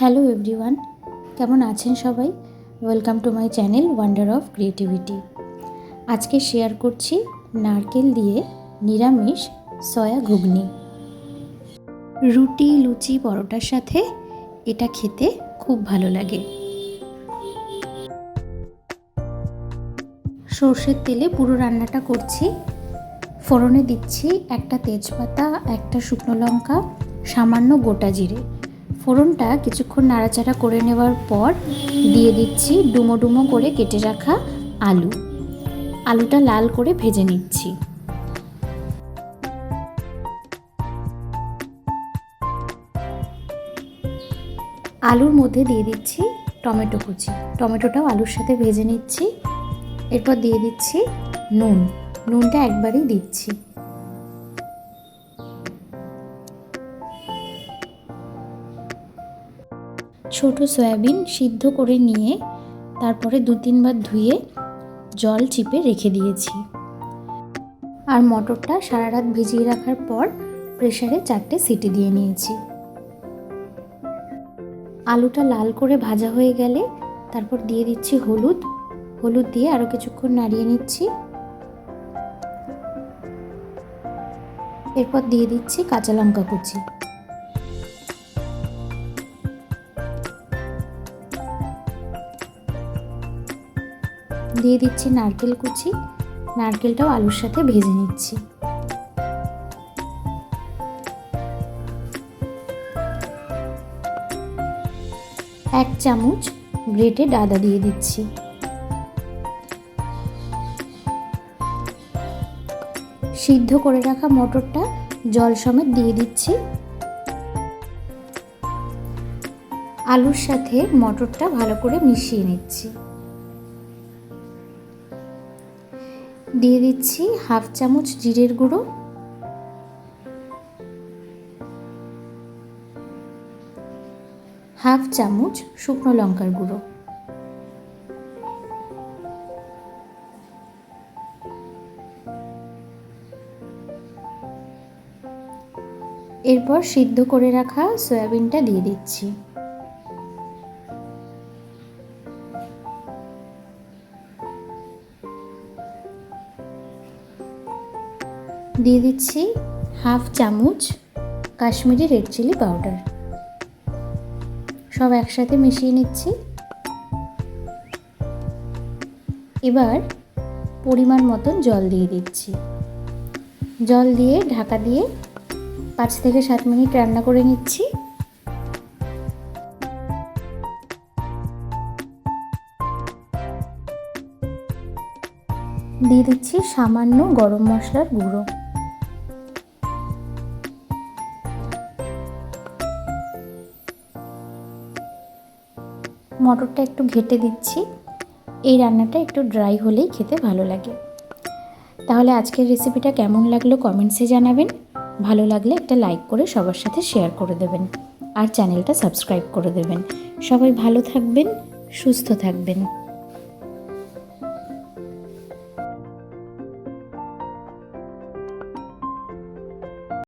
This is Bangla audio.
হ্যালো এভরিওয়ান, কেমন আছেন সবাই? Welcome to my channel wonder of creativity. আজকে শেয়ার করছি নারকেল দিয়ে নিরামিষ সয়া ঘুগনি। রুটি, লুচি, পরোটার সাথে এটা খেতে খুব ভালো লাগে। সর্ষের তেলে পুরো রান্নাটা করছি। ফোড়নে দিচ্ছি একটা তেজপাতা, একটা শুকনো লঙ্কা, সামান্য গোটা জিরে। ফোড়নটা কিছুক্ষণ নাড়াচাড়া করে নেওয়ার পর দিয়ে দিচ্ছি ডুমো ডুমো করে কেটে রাখা আলু। আলুটা লাল করে ভেজে নিচ্ছি। আলুর মধ্যে দিয়ে দিচ্ছি টমেটো কুচি। টমেটোটাও আলুর সাথে ভেজে নিচ্ছি। এরপর দিয়ে দিচ্ছি নুন। নুনটা একবারই দিচ্ছি। ছোট সয়াবিন সিদ্ধ করে নিয়ে তারপরে দু তিনবার ধুয়ে জল চিপে রেখে দিয়েছি। আর মটরটা সারা রাত ভিজিয়ে রাখার পর প্রেসারে চারটে সিটি দিয়ে নিয়েছি। আলুটা লাল করে ভাজা হয়ে গেলে তারপর দিয়ে দিচ্ছি হলুদ। হলুদ দিয়ে আরও কিছুক্ষণ নাড়িয়ে নিচ্ছি। এরপর দিয়ে দিচ্ছি কাঁচা লঙ্কা কুচি। দিয়ে দিচ্ছি নারকেল কুচি। নারকেলটাও আলুর সাথে ভেজে নিচ্ছি। এক চামচ গ্রেটেড আদা দিয়ে দিচ্ছি। সিদ্ধ করে রাখা মটরটা জল সমেত দিয়ে দিচ্ছি। আলুর সাথে মটরটা ভালো করে মিশিয়ে নিচ্ছি। দিয়ে দিচ্ছি হাফ চামচ জিরের গুঁড়ো। হাফ চামচ শুকনো লঙ্কার গুঁড়ো। এরপর সিদ্ধ করে রাখা সয়াবিনটা দিয়ে দিচ্ছি। দিয়ে দিচ্ছি হাফ চামচ কাশ্মীরি রেড চিলি পাউডার। সব একসাথে মিশিয়ে নিচ্ছি। এবার পরিমাণ মতন জল দিয়ে দিচ্ছি। জল দিয়ে ঢাকা দিয়ে পাঁচ থেকে সাত মিনিট রান্না করে নিচ্ছি। দিয়ে দিচ্ছি সামান্য গরম মশলার গুঁড়ো। মটরটা একটু ঘেটে দিচ্ছি। এই রান্নাটা একটু ড্রাই হলেই খেতে ভালো লাগে। তাহলে আজকের রেসিপিটা কেমন লাগল কমেন্টসে জানাবেন। ভালো লাগলে একটা লাইক করে সবার সাথে শেয়ার করে দেবেন। আর চ্যানেলটা সাবস্ক্রাইব করে দেবেন। সবাই ভালো থাকবেন, সুস্থ থাকবেন।